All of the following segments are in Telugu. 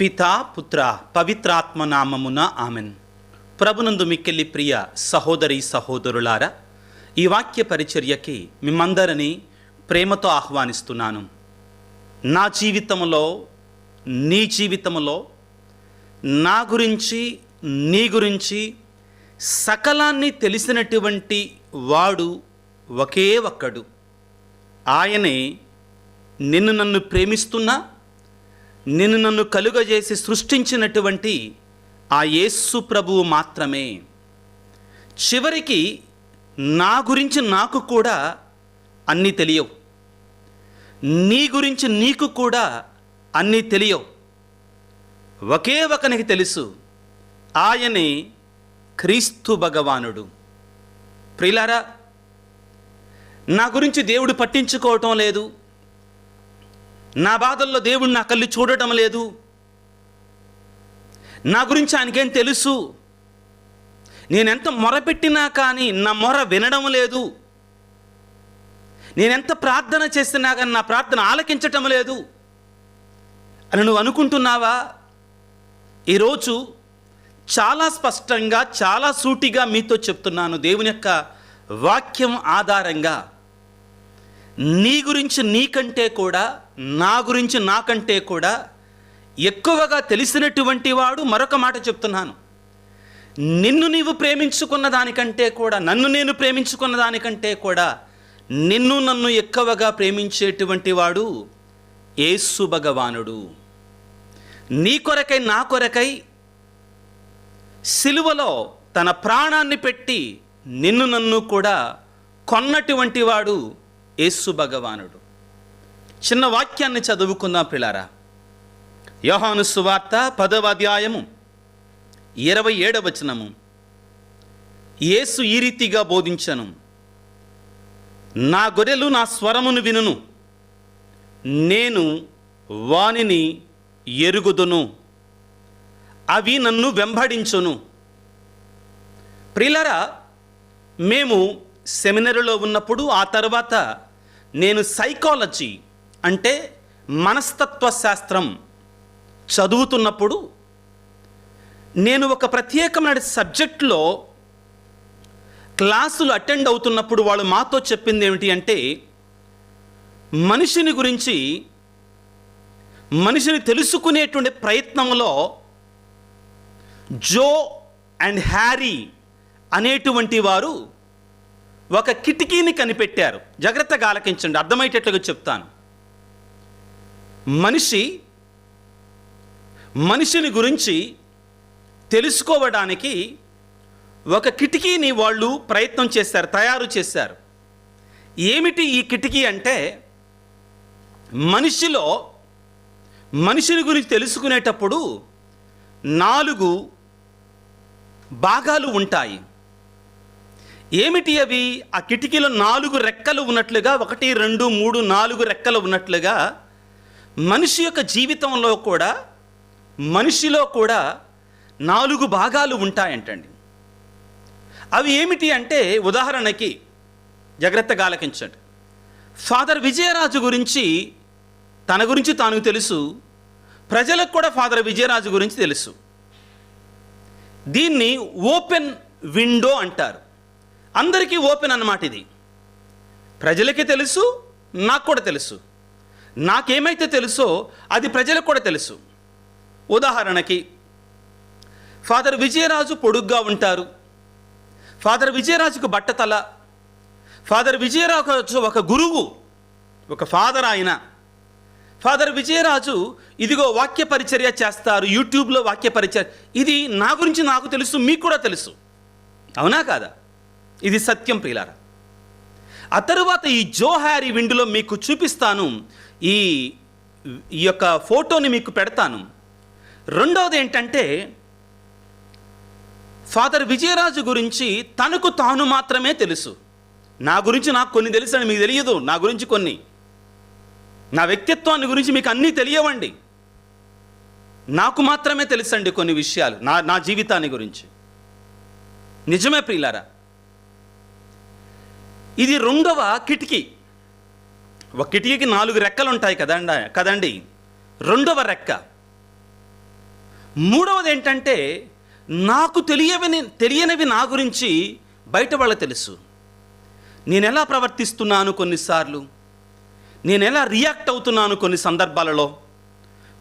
పితా పుత్ర పవిత్రాత్మ నామమున ఆమెన్. ప్రభునందు మిక్కెల్లి ప్రియ సహోదరి సహోదరులారా ఈ వాక్య పరిచర్యకి మిమ్మందరినీ ప్రేమతో ఆహ్వానిస్తున్నాను. నా జీవితంలో నీ జీవితంలో నా గురించి నీ గురించి సకలాన్ని తెలిసినటువంటి వాడు ఒకే ఒక్కడు. ఆయనే నిన్ను నన్ను ప్రేమిస్తున్నా నిన్ను నన్ను కలుగజేసి సృష్టించినటువంటి ఆ యేసు ప్రభువు మాత్రమే. చివరికి నా గురించి నాకు కూడా అన్నీ తెలియవు. నీ గురించి నీకు కూడా అన్నీ తెలియవు. ఒకే ఒకనికి తెలుసు ఆయనే క్రీస్తు భగవానుడు. ప్రిలారా నా గురించి దేవుడు పట్టించుకోవటం లేదు. నా బాధల్లో దేవుడు నా కళ్ళు చూడటం లేదు. నా గురించి ఆయనకేం తెలుసు? నేనెంత మొరపెట్టినా కానీ నా మొర వినడం లేదు. నేనెంత ప్రార్థన చేసినా కానీ నా ప్రార్థన ఆలకించటం లేదు. అని నువ్వు అనుకుంటున్నావా? ఈరోజు చాలా స్పష్టంగా చాలా సూటిగా మీతో చెప్తున్నాను దేవుని యొక్క వాక్యం ఆధారంగా. నీ గురించి నీకంటే కూడా నా గురించి నాకంటే కూడా ఎక్కువగా తెలిసినటువంటి వాడు మరొక మాట చెప్తున్నాను. నిన్ను నీవు ప్రేమించుకున్న దానికంటే కూడా నన్ను నేను ప్రేమించుకున్న దానికంటే కూడా నిన్ను నన్ను ఎక్కువగా ప్రేమించేటువంటి వాడు ఏసు భగవానుడు. నీ కొరకై నా కొరకై సిలువలో తన ప్రాణాన్ని పెట్టి నిన్ను నన్ను కూడా కొన్నటువంటి వాడు యేసు భగవానుడు. చిన్న వాక్యాన్ని చదువుకుందాం పిల్లారా యోహాను సువార్త పదవ అధ్యాయము ఇరవై ఏడవచనము యేసు ఈ రీతిగా బోధించను నా గొర్రెలు నా స్వరమును వినును నేను వానిని ఎరుగుదును అవి నన్ను వెంబడించును. ప్రిలరా మేము సెమినరీలో ఉన్నప్పుడు ఆ తర్వాత నేను సైకాలజీ అంటే మనస్తత్వ శాస్త్రం చదువుతున్నప్పుడు నేను ఒక ప్రత్యేకమైన సబ్జెక్ట్లో క్లాసులు అటెండ్ అవుతున్నప్పుడు వాళ్ళు మాతో చెప్పింది ఏమిటి అంటే మనిషిని గురించి మనిషిని తెలుసుకునేటువంటి ప్రయత్నంలో జో అండ్ హ్యారీ అనేటువంటి వారు ఒక కిటికీని కనిపెట్టారు. జాగ్రత్తగా ఆలకించండి అర్థమయ్యేటట్లుగా చెప్తాను. మనిషి మనిషిని గురించి తెలుసుకోవడానికి ఒక కిటికీని వాళ్ళు ప్రయత్నం చేశారు తయారు చేశారు. ఏమిటి ఈ కిటికీ అంటే మనిషిలో మనిషిని గురించి తెలుసుకునేటప్పుడు నాలుగు భాగాలు ఉంటాయి. ఏమిటి అవి? ఆ కిటికీలో నాలుగు రెక్కలు ఉన్నట్లుగా ఒకటి రెండు మూడు నాలుగు రెక్కలు ఉన్నట్లుగా మనిషి యొక్క జీవితంలో కూడా మనిషిలో కూడా నాలుగు భాగాలు ఉంటాయంటండి. అవి ఏమిటి అంటే ఉదాహరణకి జాగ్రత్తగా ఆలకించండి. ఫాదర్ విజయరాజు గురించి తన గురించి తాను తెలుసు ప్రజలకు కూడా ఫాదర్ విజయరాజు గురించి తెలుసు. దీన్ని ఓపెన్ విండో అంటారు. అందరికీ ఓపెన్ అన్నమాట ఇది. ప్రజలకి తెలుసు నాకు కూడా తెలుసు. నాకేమైతే తెలుసో అది ప్రజలకు కూడా తెలుసు. ఉదాహరణకి ఫాదర్ విజయరాజు పొడుగ్గా ఉంటారు. ఫాదర్ విజయరాజుకు బట్టతల. ఫాదర్ విజయరాజు ఒక గురువు ఒక ఫాదర్ ఆయన. ఫాదర్ విజయరాజు ఇదిగో వాక్య పరిచర్య చేస్తారు యూట్యూబ్లో వాక్య పరిచర్య. ఇది నా గురించి నాకు తెలుసు మీకు కూడా తెలుసు. అవునా కాదా? ఇది సత్యం ప్రియులారా. ఆ తరువాత ఈ జోహారీ విండులో మీకు చూపిస్తాను ఈ ఈ యొక్క ఫోటోని మీకు పెడతాను. రెండవది ఏంటంటే ఫాదర్ విజయరాజు గురించి తనకు తాను మాత్రమే తెలుసు. నా గురించి నాకు కొన్ని తెలుసు అని మీకు తెలియదు నా గురించి కొన్ని. నా వ్యక్తిత్వాన్ని గురించి మీకు అన్నీ తెలియవండి. నాకు మాత్రమే తెలుసండి కొన్ని విషయాలు నా నా జీవితాన్ని గురించి. నిజమే ప్రియులారా. ఇది రెండవ కిటికీ. ఒక కిటికీకి నాలుగు రెక్కలు ఉంటాయి కదండ కదండి? రెండవ రెక్క. మూడవది ఏంటంటే నాకు తెలియవని తెలియనివి నా గురించి బయట వాళ్ళ తెలుసు. నేను ఎలా ప్రవర్తిస్తున్నాను కొన్నిసార్లు? నేను ఎలా రియాక్ట్ అవుతున్నాను కొన్ని సందర్భాలలో?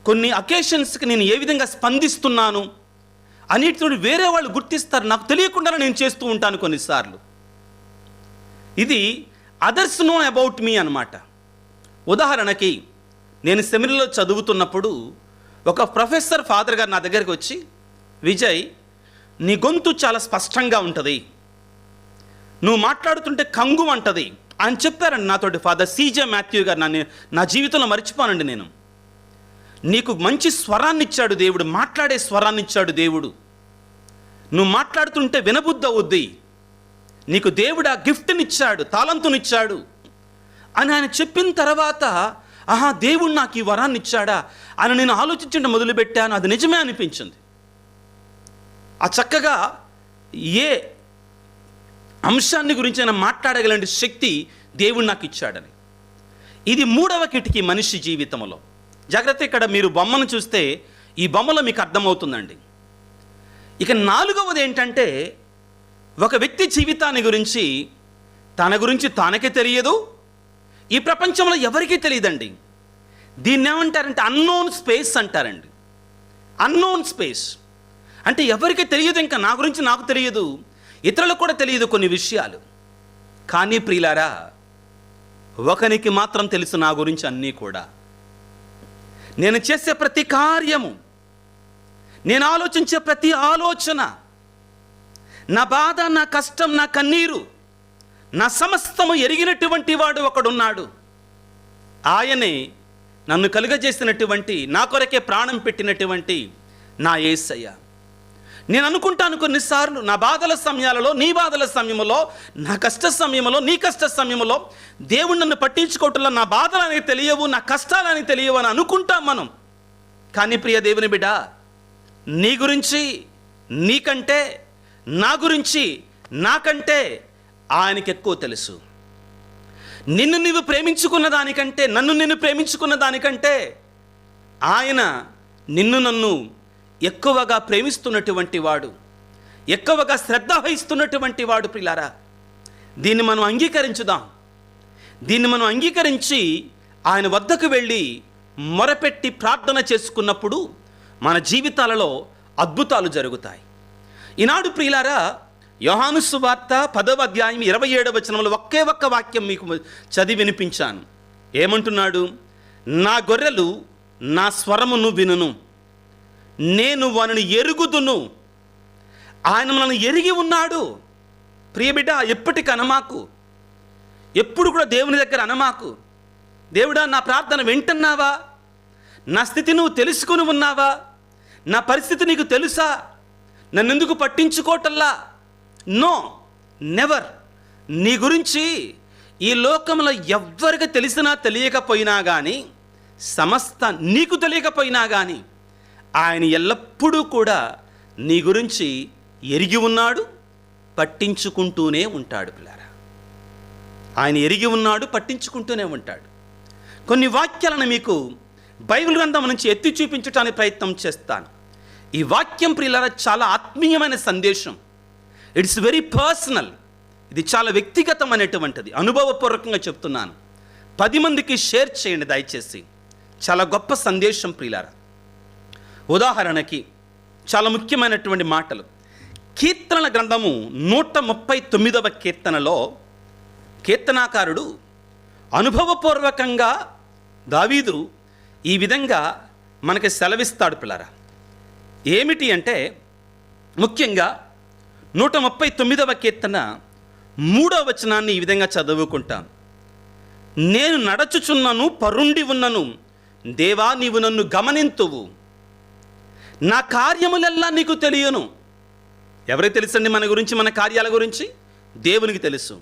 కొన్ని అకేషన్స్కి నేను ఏ విధంగా స్పందిస్తున్నాను? అన్నిటితోటి వేరే వాళ్ళు గుర్తిస్తారు. నాకు తెలియకుండా నేను చేస్తూ ఉంటాను కొన్నిసార్లు. ఇది అదర్స్ నో అబౌట్ మీ అన్నమాట. ఉదాహరణకి నేను సెమినర్లో చదువుతున్నప్పుడు ఒక ప్రొఫెసర్ ఫాదర్ గారు నా దగ్గరికి వచ్చి విజయ్ నీ గొంతు చాలా స్పష్టంగా ఉంటుంది. నువ్వు మాట్లాడుతుంటే కంగు అంటది అని చెప్పారండి నాతోటి ఫాదర్ సీజే మాథ్యూ గారు నన్ను నా జీవితంలో మర్చిపోనండి నేను. నీకు మంచి స్వరాన్ని ఇచ్చాడు దేవుడు మాట్లాడే స్వరాన్ని ఇచ్చాడు దేవుడు. నువ్వు మాట్లాడుతుంటే వినబుద్ధి అవుద్ది నీకు దేవుడు ఆ గిఫ్ట్నిచ్చాడు తాళంతునిచ్చాడు. అని ఆయన చెప్పిన తర్వాత ఆహా దేవుడు నాకు ఈ వరాన్ని ఇచ్చాడా అని నేను ఆలోచించడం మొదలుపెట్టాను. అది నిజమే అనిపించింది. ఆ చక్కగా ఏ అంశాన్ని గురించి ఆయన మాట్లాడగలంటి శక్తి దేవుడు నాకు ఇచ్చాడని. ఇది మూడవ కిటికీ మనిషి జీవితంలో. జాగ్రత్త ఇక్కడ మీరు బొమ్మను చూస్తే ఈ బొమ్మలో మీకు అర్థమవుతుందండి. ఇక నాలుగవది ఏంటంటే ఒక వ్యక్తి జీవితాన్ని గురించి తన గురించి తానకే తెలియదు. ఈ ప్రపంచంలో ఎవరికీ తెలియదండి. దీన్ని ఏమంటారంటే అన్నోన్ స్పేస్ అంటారండి. అన్నోన్ స్పేస్ అంటే ఎవరికి తెలియదు ఇంకా నా గురించి నాకు తెలియదు. ఇతరులకు కూడా తెలియదు కొన్ని విషయాలు. కానీ ప్రియులారా ఒకనికి మాత్రం తెలుసు నా గురించి అన్నీ కూడా. నేను చేసే ప్రతి కార్యము నేను ఆలోచించే ప్రతి ఆలోచన నా బాధ నా కష్టం నా కన్నీరు నా సమస్తము ఎరిగినటువంటి వాడు ఒకడున్నాడు. ఆయనే నన్ను కలుగజేసినటువంటి నా కొరకే ప్రాణం పెట్టినటువంటి నా ఏసయ్య. నేను అనుకుంటాను కొన్నిసార్లు నా బాధల సమయాలలో నీ బాధల సమయంలో నా కష్ట సమయంలో నీ కష్ట సమయంలో దేవుడు నన్ను పట్టించుకోవటంలో నా బాధలు అనేది తెలియవు నా కష్టాలు తెలియవు అని అనుకుంటాం మనం. కానీ ప్రియ దేవుని బిడ్డ నీ గురించి నీకంటే నా గురించి నాకంటే ఆయనకి ఎక్కువ తెలుసు. నిన్ను నువ్వు ప్రేమించుకున్న దానికంటే నన్ను నిన్ను ప్రేమించుకున్న దానికంటే ఆయన నిన్ను నన్ను ఎక్కువగా ప్రేమిస్తున్నటువంటి వాడు ఎక్కువగా శ్రద్ధ వహిస్తున్నటువంటి వాడు పిల్లారా దీన్ని మనం అంగీకరించుదాం. దీన్ని మనం అంగీకరించి ఆయన వద్దకు వెళ్ళి మొరపెట్టి ప్రార్థన చేసుకున్నప్పుడు మన జీవితాలలో అద్భుతాలు జరుగుతాయి. ఈనాడు ప్రియులారా యోహాను సువార్త పదవ అధ్యాయం ఇరవై ఏడవ వచనంలో ఒకే ఒక్క వాక్యం మీకు చదివి వినిపించాను. ఏమంటున్నాడు? నా గొర్రెలు నా స్వరమును వినును. నేను వానిని ఎరుగుదును. ఆయన మనల్ని ఎరిగి ఉన్నాడు. ప్రియబిడ్డ ఎప్పటికి అనమాకు? ఎప్పుడు కూడా దేవుని దగ్గర అనమాకు? దేవుడా నా ప్రార్థన వింటున్నావా? నా స్థితి నువ్వు తెలుసుకుని ఉన్నావా? నా పరిస్థితి నీకు తెలుసా? నన్ను ఎందుకు నో నెవర్. నీ గురించి ఈ లోకంలో ఎవ్వరికి తెలిసినా తెలియకపోయినా కానీ సమస్త నీకు తెలియకపోయినా కానీ ఆయన ఎల్లప్పుడూ కూడా నీ గురించి ఎరిగి ఉన్నాడు పట్టించుకుంటూనే ఉంటాడు పిల్లారా. ఆయన ఎరిగి ఉన్నాడు పట్టించుకుంటూనే ఉంటాడు. కొన్ని వాక్యాలను మీకు బైబిల్ గ్రంథం నుంచి ఎత్తి చూపించడానికి ప్రయత్నం చేస్తాను. ఈ వాక్యం ప్రియులారా చాలా ఆత్మీయమైన సందేశం. ఇట్స్ వెరీ పర్సనల్ ఇది చాలా వ్యక్తిగతమైనటువంటిది. అనుభవపూర్వకంగా చెప్తున్నాను. పది మందికి షేర్ చేయండి దయచేసి. చాలా గొప్ప సందేశం ప్రియులారా. ఉదాహరణకి చాలా ముఖ్యమైనటువంటి మాటలు. కీర్తనల గ్రంథము నూట ముప్పై తొమ్మిదవ కీర్తనలో కీర్తనాకారుడు అనుభవపూర్వకంగా దావీదు ఈ విధంగా మనకి సెలవిస్తాడు పిల్లరా ఏమిటి అంటే ముఖ్యంగా నూట ముప్పై తొమ్మిదవ కీర్తన మూడవ వచనాన్ని ఈ విధంగా చదువుకుంటాం. నేను నడచుచున్నను పరుండి ఉన్నను దేవా నీవు నన్ను గమనింతువు. నా కార్యములెల్లా నీకు తెలియను. ఎవరికి తెలుసండి మన గురించి మన కార్యాల గురించి? దేవునికి తెలుసు.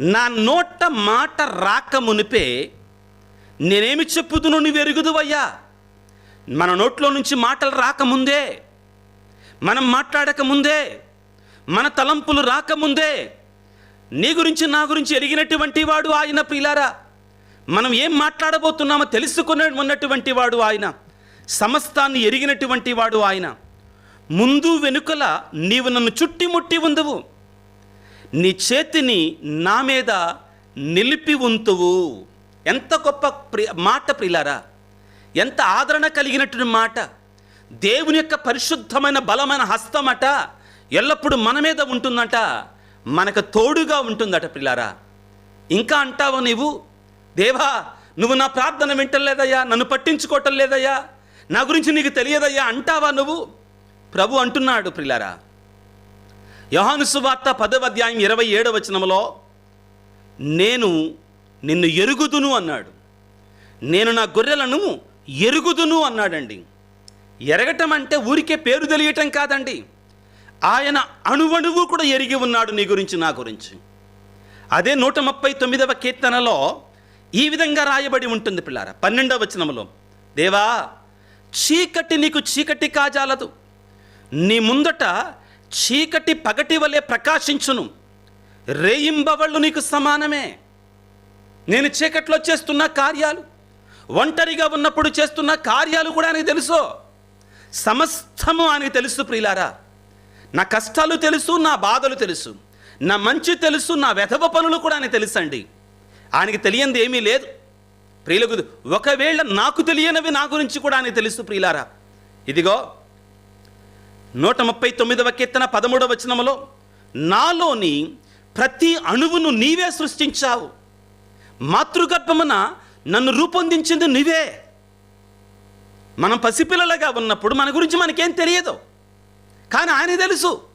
నా నోట మాట రాక మునిపే నేనేమి చెప్పుదును నువ్వు ఎరుగుదువయ్యా? మన నోట్లో నుంచి మాటలు రాకముందే మనం మాట్లాడకముందే మన తలంపులు రాకముందే నీ గురించి నా గురించి ఎరిగినటువంటి వాడు ఆయన ప్రిలారా. మనం ఏం మాట్లాడబోతున్నామో తెలుసుకునే ఉన్నటువంటి వాడు ఆయన సమస్తాన్ని ఎరిగినటువంటి వాడు ఆయన. ముందు వెనుకల నీవు నన్ను చుట్టిముట్టి ఉందవు. నీ చేతిని నా మీద నిలిపి ఉంతువు. ఎంత గొప్ప ప్రి మాట ప్రిలారా. ఎంత ఆదరణ కలిగినటువంటి మాట? దేవుని యొక్క పరిశుద్ధమైన బలమైన హస్తమట ఎల్లప్పుడూ మన మీద ఉంటుందట మనకు తోడుగా ఉంటుందట పిల్లారా. ఇంకా అంటావా నీవు? దేవా నువ్వు నా ప్రార్థన వింటలేదయ్యా నన్ను పట్టించుకోవటం లేదయ్యా నా గురించి నీకు తెలియదయ్యా అంటావా నువ్వు? ప్రభు అంటున్నాడు ప్రిలారా యోహాను సువార్త పదవ అధ్యాయం ఇరవై ఏడవ వచనములో నేను నిన్ను ఎరుగుదును అన్నాడు. నేను నా గొర్రెలను ఎరుగుదును అన్నాడండి. ఎరగటం అంటే ఊరికే పేరు తెలియటం కాదండి. ఆయన అణువణువు కూడా ఎరిగి ఉన్నాడు నీ గురించి నా గురించి. అదే నూట ముప్పై తొమ్మిదవ కీర్తనలో ఈ విధంగా రాయబడి ఉంటుంది పిల్లారా. పన్నెండవ వచనంలో దేవా చీకటి నీకు చీకటి కాజాలదు. నీ ముందట చీకటి పగటి వలె ప్రకాశించును. రేయింబవళ్ళు నీకు సమానమే. నేను చీకట్లో చేస్తున్న కార్యాలు ఒంటరిగా ఉన్నప్పుడు చేస్తున్న కార్యాలు కూడా ఆయనకు తెలుసు. సమస్తము ఆయనకు తెలుసు ప్రియులారా. నా కష్టాలు తెలుసు నా బాధలు తెలుసు. నా మంచి తెలుసు నా వెధవ పనులు కూడా ఆయనకు తెలుసండి. ఆయనకి తెలియంది ఏమీ లేదు. ప్రియులకు ఒకవేళ నాకు తెలియనివి నా గురించి కూడా ఆయనకు తెలుసు ప్రియులారా. ఇదిగో నూట ముప్పై తొమ్మిదవ కీర్తన పదమూడవ వచనములో నాలోని ప్రతి అణువును నీవే సృష్టించావు. మాతృగర్భమున నన్ను రూపొందించింది నువ్వే. మనం పసిపిల్లలుగా ఉన్నప్పుడు మన గురించి మనకేం తెలియదు. కానీ ఆయన తెలుసు.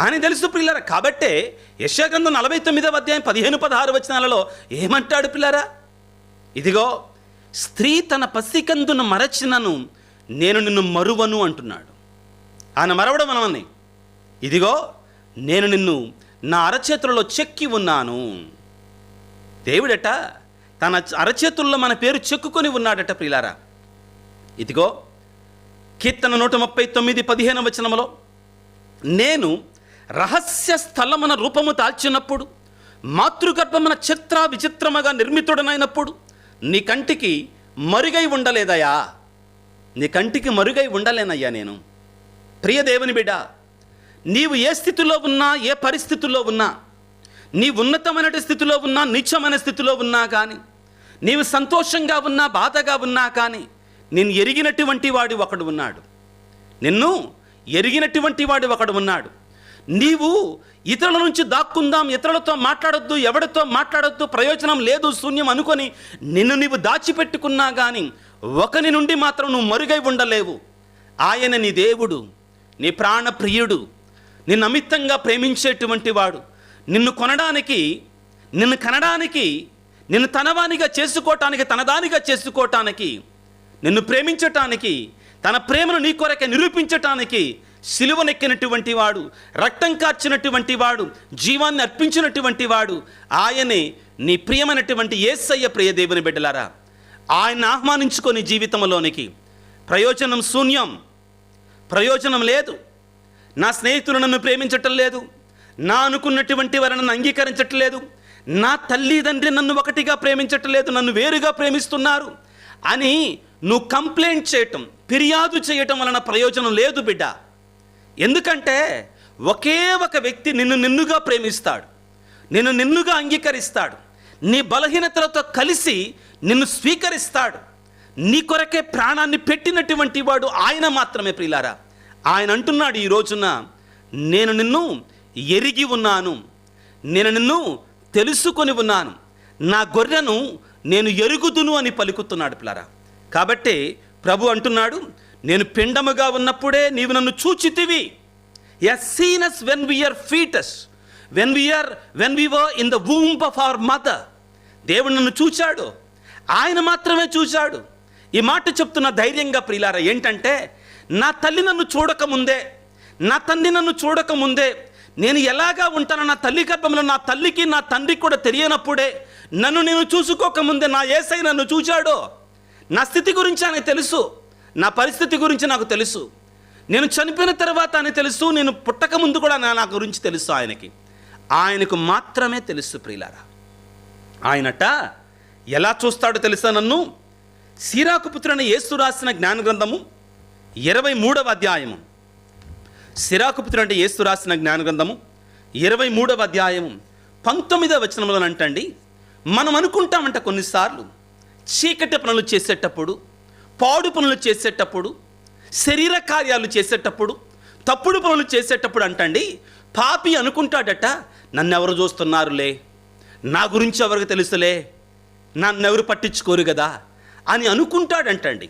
ఆయన తెలుసు పిల్లరా. కాబట్టే యశాగ్రంథం నలభై తొమ్మిదవ అధ్యాయం పదిహేను పదహారు వచనాలలో ఏమంటాడు పిల్లరా? ఇదిగో స్త్రీ తన పసికందును మరచినను నేను నిన్ను మరువను అంటున్నాడు. ఆయన మరవడం మనమని. ఇదిగో నేను నిన్ను నా అరచేతులలో చెక్కి ఉన్నాను. దేవుడట తన అరచేతుల్లో మన పేరు చెక్కుకొని ఉన్నాడట ప్రిలారా ఇదిగో కీర్తన నూట ముప్పై తొమ్మిది పదిహేను వచనములో నేను రహస్య స్థలమున రూపము దాల్చినప్పుడు మాతృగర్భమున చిత్ర విచిత్రముగా నిర్మితుడనైనప్పుడు నీ కంటికి మరుగై ఉండలేదయా? నీ కంటికి మరుగై ఉండలేనయ్యా నేను. ప్రియ దేవుని బిడ్డ నీవు ఏ స్థితిలో ఉన్నా ఏ పరిస్థితుల్లో ఉన్నా నీ ఉన్నతమైన స్థితిలో ఉన్నా నీచమైన స్థితిలో ఉన్నా కానీ నీవు సంతోషంగా ఉన్నా బాధగా ఉన్నా కానీ నేను ఎరిగినటువంటి వాడు ఒకడు ఉన్నాడు. నిన్ను ఎరిగినటువంటి వాడు ఒకడు ఉన్నాడు. నీవు ఇతరుల నుంచి దాక్కుందాం ఇతరులతో మాట్లాడొద్దు ఎవరితో మాట్లాడొద్దు ప్రయోజనం లేదు శూన్యం అనుకొని నిన్ను నీవు దాచిపెట్టుకున్నా కానీ ఒకని నుండి మాత్రం నువ్వు మరుగై ఉండలేవు. ఆయన నీ దేవుడు నీ ప్రాణ ప్రియుడు నిన్ను అమితంగా ప్రేమించేటువంటి వాడు. నిన్ను కొనడానికి నిన్ను కనడానికి నిన్ను తనవానిగా చేసుకోవటానికి తనదానిగా చేసుకోవటానికి నిన్ను ప్రేమించటానికి తన ప్రేమను నీ కొరకే నిరూపించటానికి సిలువనెక్కినటువంటి వాడు రక్తం కార్చినటువంటి వాడు జీవాన్ని అర్పించినటువంటి వాడు ఆయనే నీ ప్రియమైనటువంటి ఏసయ్య ప్రియ దేవుని బిడ్డలారా. ఆయన ఆహ్వానించుకొని జీవితంలోనికి. ప్రయోజనం శూన్యం. ప్రయోజనం లేదు. నా స్నేహితులు నన్ను ప్రేమించటం లేదు. నా అనుకున్నటువంటి వారు నన్ను అంగీకరించట్లేదు. నా తల్లిదండ్రి నన్ను ఒకటిగా ప్రేమించట్లేదు నన్ను వేరుగా ప్రేమిస్తున్నారు అని నువ్వు కంప్లైంట్ చేయటం ఫిర్యాదు చేయటం వలన ప్రయోజనం లేదు బిడ్డ. ఎందుకంటే ఒకే ఒక వ్యక్తి నిన్ను నిన్నుగా ప్రేమిస్తాడు నిన్ను నిన్నుగా అంగీకరిస్తాడు నీ బలహీనతలతో కలిసి నిన్ను స్వీకరిస్తాడు. నీ కొరకే ప్రాణాన్ని పెట్టినటువంటి వాడు ఆయన మాత్రమే ప్రియులారా. ఆయన అంటున్నాడు ఈ రోజున నేను నిన్ను ఎరిగి ఉన్నాను. నేను నిన్ను తెలుసుకొని ఉన్నాను. నా గొర్రెను నేను ఎరుగుదును అని పలుకుతున్నాడు పిల్లరా. కాబట్టి ప్రభు అంటున్నాడు నేను పిండముగా ఉన్నప్పుడే నీవు నన్ను చూచితివి. Yes seen us when we are fetus when we are when we were in the womb of our mother దేవుడు నన్ను చూచాడు. ఆయన మాత్రమే చూశాడు ఈ మాట చెప్తున్న ధైర్యంగా ప్రియులారా ఏంటంటే నా తల్లి నన్ను చూడకముందే నా తండ్రి నన్ను చూడకముందే నేను ఎలాగా ఉంటానో నా తల్లి గర్భంలో నా తల్లికి నా తండ్రికి కూడా తెలియనప్పుడే నన్ను నేను చూసుకోకముందే నా ఏసై నన్ను చూచాడో? నా స్థితి గురించి ఆయన తెలుసు. నా పరిస్థితి గురించి నాకు తెలుసు. నేను చనిపోయిన తర్వాత అని తెలుసు. నేను పుట్టక ముందు కూడా నా నా గురించి తెలుసు ఆయనకి. ఆయనకు మాత్రమే తెలుసు ప్రియులారా. ఆయనట ఎలా చూస్తాడో తెలుసా నన్ను? సీరాకు పుత్రుని యేసు రాసిన జ్ఞాన గ్రంథము ఇరవై మూడవ అధ్యాయము. సిరాకుపుత్రుడు అంటే యేసు రాసిన జ్ఞానగ్రంథము ఇరవై మూడవ అధ్యాయము పంతొమ్మిదవ వచనంలో అంటండి. మనం అనుకుంటామంట కొన్నిసార్లు చీకటి పనులు చేసేటప్పుడు పాడు పనులు చేసేటప్పుడు శరీర కార్యాలు చేసేటప్పుడు తప్పుడు పనులు చేసేటప్పుడు అంటండి పాపి అనుకుంటాడట నన్ను ఎవరు చూస్తున్నారులే? నా గురించి ఎవరికి తెలుసులే? నన్నెవరు పట్టించుకోరు కదా అని అనుకుంటాడంటండి.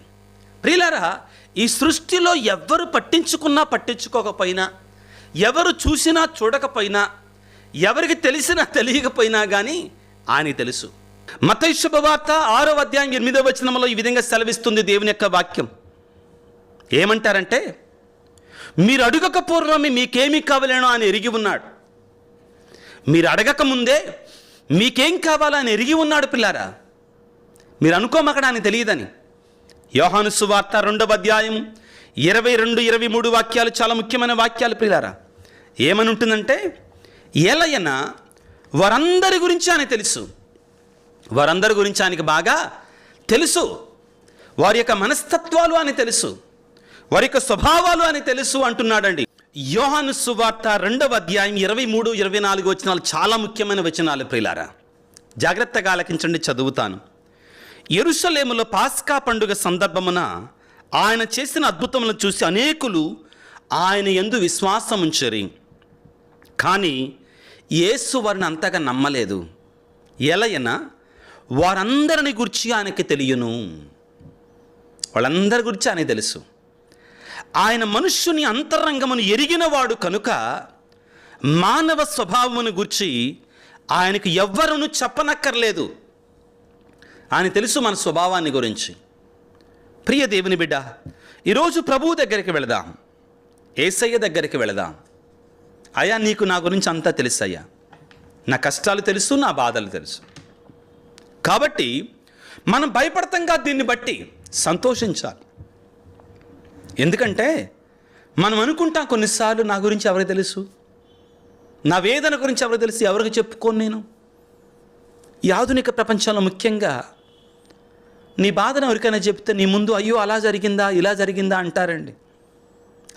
ప్రియులారా ఈ సృష్టిలో ఎవ్వరు పట్టించుకున్నా పట్టించుకోకపోయినా ఎవరు చూసినా చూడకపోయినా ఎవరికి తెలిసినా తెలియకపోయినా కానీ ఆయన తెలుసు. మతైశుభవార్త ఆరో అధ్యాయం ఎనిమిదో వచనంలో ఈ విధంగా సెలవిస్తుంది దేవుని యొక్క వాక్యం. ఏమంటారంటే మీరు అడగక పూర్వమే మీకేమీ కావాలేనో అని ఎరిగి ఉన్నాడు. మీరు అడగక ముందే మీకేం కావాలని ఎరిగి ఉన్నాడు పిల్లారా. మీరు అనుకోమకడానికి తెలియదని. యోహాను సువార్త రెండవ అధ్యాయం ఇరవై రెండు ఇరవై మూడు వాక్యాలు చాలా ముఖ్యమైన వాక్యాలు ప్రియులారా. ఏమని ఉంటుందంటే ఎలయన వారందరి గురించి ఆయన తెలుసు. వారందరి గురించి ఆయనకి బాగా తెలుసు. వారి యొక్క మనస్తత్వాలు అని తెలుసు. వారి యొక్క స్వభావాలు అని తెలుసు అంటున్నాడండి. యోహాను సువార్త రెండవ అధ్యాయం ఇరవై మూడు ఇరవై నాలుగు వచనాలు చాలా ముఖ్యమైన వచనాలు ప్రియులారా. జాగ్రత్తగా ఆలకించండి చదువుతాను. ఎరుసలేములో పాస్కా పండుగ సందర్భమున ఆయన చేసిన అద్భుతములను చూసి అనేకులు ఆయన ఎందు విశ్వాసం ఉంచరి. కానీ యేసు వారిని అంతగా నమ్మలేదు. ఎలయన? వారందరిని గురించి ఆయనకి తెలియను. వాళ్ళందరి గురించి ఆయన తెలుసు. ఆయన మనుష్యుని అంతరంగమును ఎరిగినవాడు కనుక మానవ స్వభావమును గురించి ఆయనకు ఎవ్వరూ చెప్పనక్కర్లేదు. ఆయన తెలుసు మన స్వభావాన్ని గురించి. ప్రియ దేవుని బిడ్డ ఈరోజు ప్రభువు దగ్గరికి వెళదాం. ఏసయ్య దగ్గరికి వెళదాం. అయ్యా నీకు నా గురించి అంతా తెలుసు అయ్యా నా కష్టాలు తెలుసు నా బాధలు తెలుసు. కాబట్టి మనం భయపడతంగా దీన్ని బట్టి సంతోషించాలి. ఎందుకంటే మనం అనుకుంటాం కొన్నిసార్లు నా గురించి ఎవరికి తెలుసు? నా వేదన గురించి ఎవరికి తెలుసు? ఎవరికి చెప్పుకోను నేను? ఈ ఆధునిక ప్రపంచంలో ముఖ్యంగా నీ బాధను ఎవరికైనా చెప్తే నీ ముందు అయ్యో అలా జరిగిందా ఇలా జరిగిందా అంటారండి.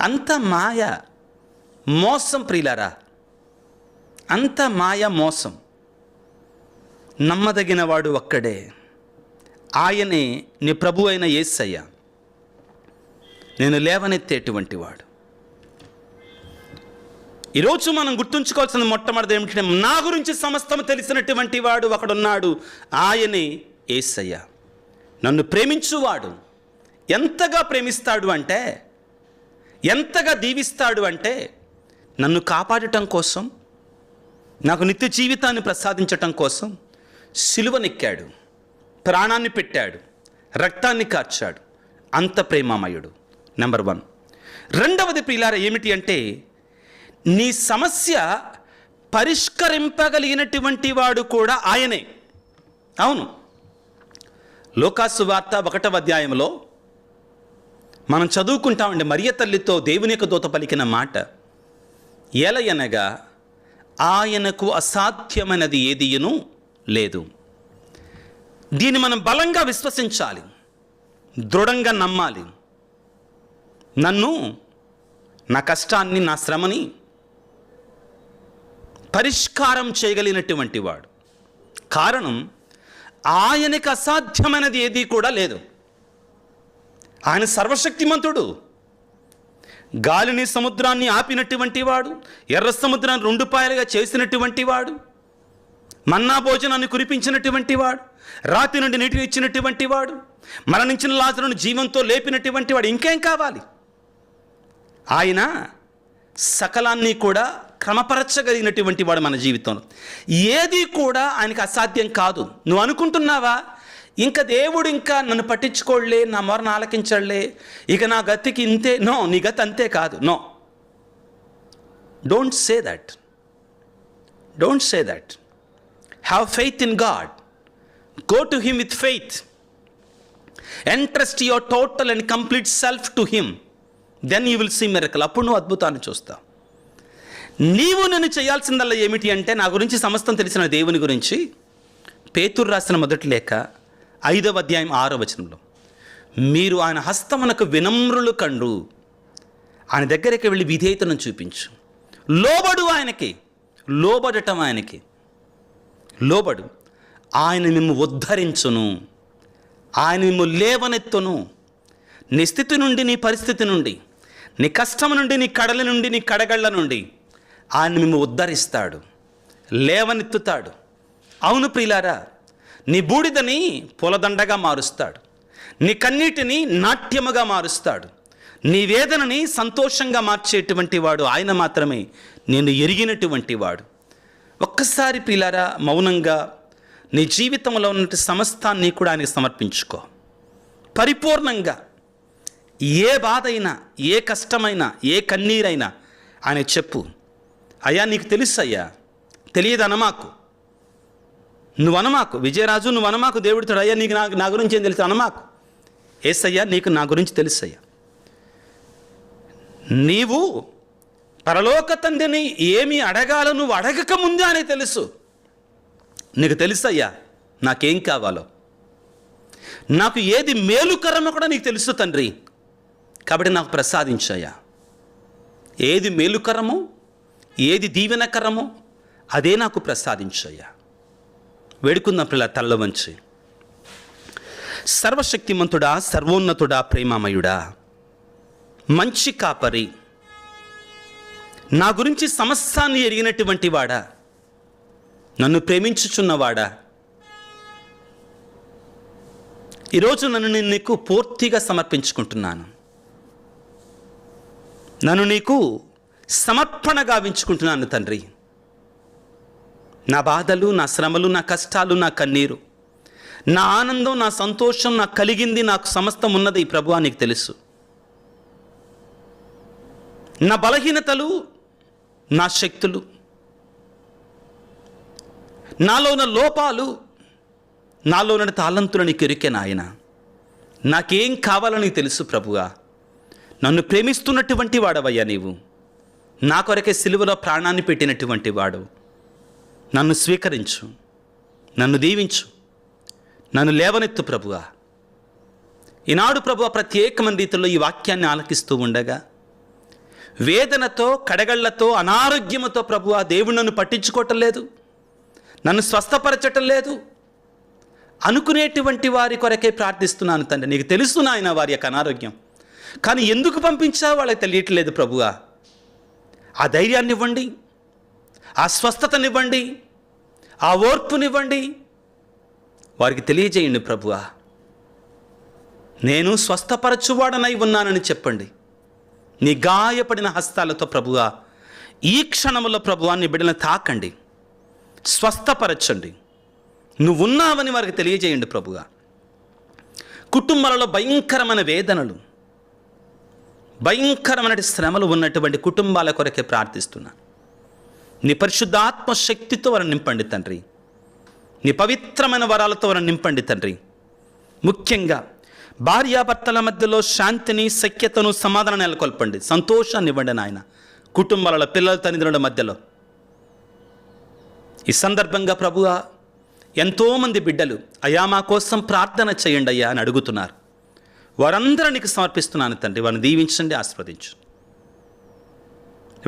అంత మాయ మోసం ప్రియులారా. అంత మాయ మోసం. నమ్మదగిన వాడు ఒక్కడే. ఆయనే నీ ప్రభు అయిన ఏసయ్య. నేను లేవనెత్తేటువంటి వాడు ఈరోజు మనం గుర్తుంచుకోవాల్సిన మొట్టమొదటి ఏమిటంటే నా గురించి సమస్తం తెలిసినటువంటి వాడు ఒకడున్నాడు. ఆయనే ఏసయ్య. నన్ను ప్రేమించువాడు. ఎంతగా ప్రేమిస్తాడు అంటే ఎంతగా దీవిస్తాడు అంటే నన్ను కాపాడటం కోసం నాకు నిత్య జీవితాన్ని ప్రసాదించటం కోసం సిలువనెక్కాడు. ప్రాణాన్ని పెట్టాడు. రక్తాన్ని కార్చాడు. అంత ప్రేమామయుడు. నెంబర్ వన్ రెండవది ప్రియులార ఏమిటి అంటే నీ సమస్య పరిష్కరింపగలిగినటువంటి వాడు కూడా ఆయనే. అవును. లోకాసు వార్త ఒకటవ అధ్యాయంలో మనం చదువుకుంటామండి మరియ తల్లితో దేవుని యొక్క దూత పలికిన మాట ఎలయనగా ఆయనకు అసాధ్యమైనది ఏదియును లేదు. దీన్ని మనం బలంగా విశ్వసించాలి దృఢంగా నమ్మాలి. నన్ను నా కష్టాన్ని నా శ్రమని పరిష్కారం చేయగలిగినటువంటి వాడు. కారణం ఆయనకు అసాధ్యమైనది ఏదీ కూడా లేదు. ఆయన సర్వశక్తిమంతుడు. గాలిని సముద్రాన్ని ఆపినటువంటి వాడు ఎర్ర సముద్రాన్ని రెండు పాయలుగా చేసినటువంటి వాడు మన్నా భోజనాన్ని కురిపించినటువంటి వాడు రాతి నుండి నీటిని ఇచ్చినటువంటి వాడు మరణించిన లాజరును జీవంతో లేపినటువంటి వాడు ఇంకేం కావాలి? ఆయన సకలాన్ని కూడా క్రమపరచగలిగినటువంటి వాడు మన జీవితంలో. ఏది కూడా ఆయనకు అసాధ్యం కాదు. నువ్వు అనుకుంటున్నావా? ఇంకా దేవుడు ఇంకా నన్ను పట్టించుకోడలే నా మొరను ఆలకించడలే ఇక నా గతికి ఇంతే. నో నీ గతి అంతే కాదు. No. Don't say that don't say that have faith in God go to him with faith entrust your total and complete self to him then you will see miracle అప్పుడు నువ్వు అద్భుతాన్ని చూస్తావు. నీవు నన్ను చేయాల్సిందల్లా ఏమిటి అంటే నా గురించి సమస్తం తెలిసిన దేవుని గురించి పేతురు రాసిన మొదటి లేఖ ఐదవ అధ్యాయం ఆరో వచనంలో మీరు ఆయన హస్తమునకు వినమ్రులు కండు. ఆయన దగ్గరికి వెళ్ళి విధేయతను చూపించు. లోబడు ఆయనకి లోబడటం ఆయనకి. లోబడు ఆయన మిమ్ము ఉద్ధరించును. ఆయన మిమ్ము లేవనెత్తును. నీ స్థితి నుండి నీ పరిస్థితి నుండి నీ కష్టం నుండి నీ కడల నుండి నీ కడగళ్ళ నుండి ఆయన మిమ్ము ఉద్ధరిస్తాడు లేవనెత్తుతాడు. అవును ప్రియులారా నీ బూడిదని పొలదండగా మారుస్తాడు నీ కన్నీటిని నాట్యముగా మారుస్తాడు నీ వేదనని సంతోషంగా మార్చేటువంటి వాడు ఆయన మాత్రమే నేను ఎరిగినటువంటి వాడు. ఒక్కసారి పిల్లారా మౌనంగా నీ జీవితంలో ఉన్నటువంటి సమస్తాన్ని కూడా ఆయనకు సమర్పించుకో. పరిపూర్ణంగా ఏ బాధ అయినా ఏ కష్టమైనా ఏ కన్నీరైనా ఆయన చెప్పు. అయ్యా నీకు తెలుసు అయ్యా తెలియదు అనమాకు నువ్వు అనమాకు విజయరాజు నువ్వు అనమాకు దేవుడితో అయ్యా నీకు నాకు నా గురించి ఏం తెలుసు? అనమాకు ఏసయ్యా నీకు నా గురించి తెలుసయ్యా. నీవు పరలోక తండ్రిని ఏమి అడగాలో నువ్వు అడగక ముందే అని తెలుసు. నీకు తెలుసయ్యా నాకేం కావాలో? నాకు ఏది మేలుకరమో కూడా నీకు తెలుసు తండ్రి. కాబట్టి నాకు ప్రసాదించయ్యా. ఏది మేలుకరమో ఏది దీవెనకరమో అదే నాకు ప్రసాదించయ్యా. వేడుకుందాం పిల్ల తల్ల వంచి. సర్వశక్తిమంతుడా సర్వోన్నతుడా ప్రేమమయుడా మంచి కాపరి నా గురించి సమస్తాన్ని ఎరిగినటువంటి వాడా నన్ను ప్రేమించుచున్నవాడా ఈరోజు నన్ను నేను నీకు పూర్తిగా సమర్పించుకుంటున్నాను. నన్ను నీకు సమర్పణ గావించుకుంటున్నాను తండ్రి. నా బాధలు నా శ్రమలు నా కష్టాలు నా కన్నీరు నా ఆనందం నా సంతోషం నాకు కలిగింది నాకు సమస్తం ఉన్నది ప్రభు నీకు తెలుసు. నా బలహీనతలు నా శక్తులు నాలో ఉన్న లోపాలు నాలో ఉన్న తాళంతులు నీకు ఎరికే నాయన. నాకేం కావాలని తెలుసు ప్రభుగా నన్ను ప్రేమిస్తున్నటువంటి వాడవయ్యా నీవు. నా కొరకే సిలువలో ప్రాణాన్ని పెట్టినటువంటి వాడు. నన్ను స్వీకరించు. నన్ను దీవించు. నన్ను లేవనెత్తు ప్రభువా. ఈనాడు ప్రభువ ప్రత్యేకమైన రీతిలో ఈ వాక్యాన్ని ఆలకిస్తూ ఉండగా వేదనతో కడగళ్ళతో అనారోగ్యముతో ప్రభు ఆ దేవుడు నన్ను పట్టించుకోవటం లేదు. నన్ను స్వస్థపరచటం లేదు. అనుకునేటువంటి వారి కొరకే ప్రార్థిస్తున్నాను తండ్రి. నీకు తెలుసు నాయన వారి యొక్క అనారోగ్యం. కానీ ఎందుకు పంపించావు వాళ్ళకి తెలియట్లేదు ప్రభువా. ఆ ధైర్యాన్ని ఇవ్వండి ఆ స్వస్థతనివ్వండి ఆ ఓర్పునివ్వండి. వారికి తెలియజేయండి ప్రభువా నేను స్వస్థపరచువాడనై ఉన్నానని చెప్పండి. నీ గాయపడిన హస్తాలతో ప్రభువా ఈ క్షణంలో ప్రభువాన్ని నీ బిడ్డలను తాకండి స్వస్థపరచండి. నువ్వు ఉన్నావని వారికి తెలియజేయండి ప్రభుగా కుటుంబాలలో భయంకరమైన వేదనలు భయంకరమైన శ్రమలు ఉన్నటువంటి కుటుంబాల కొరకే ప్రార్థిస్తున్నాను నీ పరిశుద్ధాత్మ శక్తితో వారిని నింపండి తండ్రి. నీ పవిత్రమైన వరాలతో వారిని నింపండి తండ్రి. ముఖ్యంగా భార్యాభర్తల మధ్యలో శాంతిని సఖ్యతను సమాధానం నెలకొల్పండి. సంతోషాన్ని ఇవ్వండి నాయన. కుటుంబాలలో పిల్లల తల్లిదండ్రుల మధ్యలో. ఈ సందర్భంగా ప్రభువా ఎంతోమంది బిడ్డలు అయ్యా మా కోసం ప్రార్థన చేయండి అయ్యా అని అడుగుతున్నారు. వారందరూ నీకు సమర్పిస్తున్నాను తండ్రి. వారిని దీవించండి ఆస్వాదించు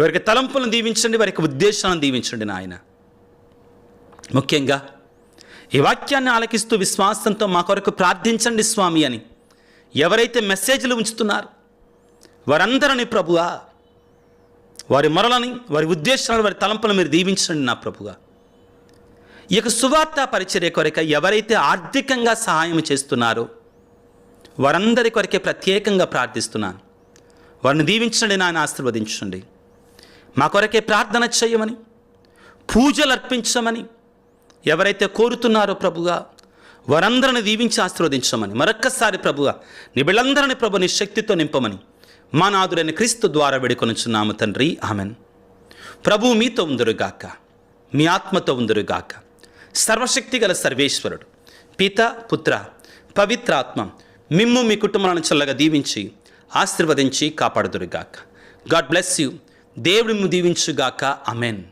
వారికి తలంపులను దీవించండి వారికి ఉద్దేశాలను దీవించండి నాయన. ముఖ్యంగా ఈ వాక్యాన్ని ఆలకిస్తూ విశ్వాసంతో మా కొరకు ప్రార్థించండి స్వామి అని ఎవరైతే మెసేజ్లు ఉంచుతున్నారు వారందరిని ప్రభువా వారి మొరలని వారి ఉద్దేశాలను వారి తలంపులను మీరు దీవించండి నా ప్రభుగా ఈ యొక్క సువార్త పరిచర్య కొరక ఎవరైతే ఆర్థికంగా సహాయం చేస్తున్నారో వారందరి కొరకే ప్రత్యేకంగా ప్రార్థిస్తున్నాను. వారిని దీవించండి నాయన ఆశీర్వదించండి. మా కొరకే ప్రార్థన చేయమని పూజలు అర్పించమని ఎవరైతే కోరుతున్నారో ప్రభుగా వారందరిని దీవించి ఆశీర్వదించమని మరొక్కసారి ప్రభుగా నీ బిళ్ళందరిని ప్రభు నీ శక్తితో నింపమని మా నాదుడైన క్రీస్తు ద్వారా వేడుకొనుచున్నాము తండ్రి. ఆమెన్. ప్రభు మీతో ఉందరుగాక మీ ఆత్మతో ఉందరుగాక సర్వశక్తి గల సర్వేశ్వరుడు పిత పుత్ర పవిత్రాత్మ మిమ్ము మీ కుటుంబాలను చల్లగా దీవించి ఆశీర్వదించి కాపాడుదురుగాక. God bless you. దేవుడిమ్ము దీవించుగాక. అమెన్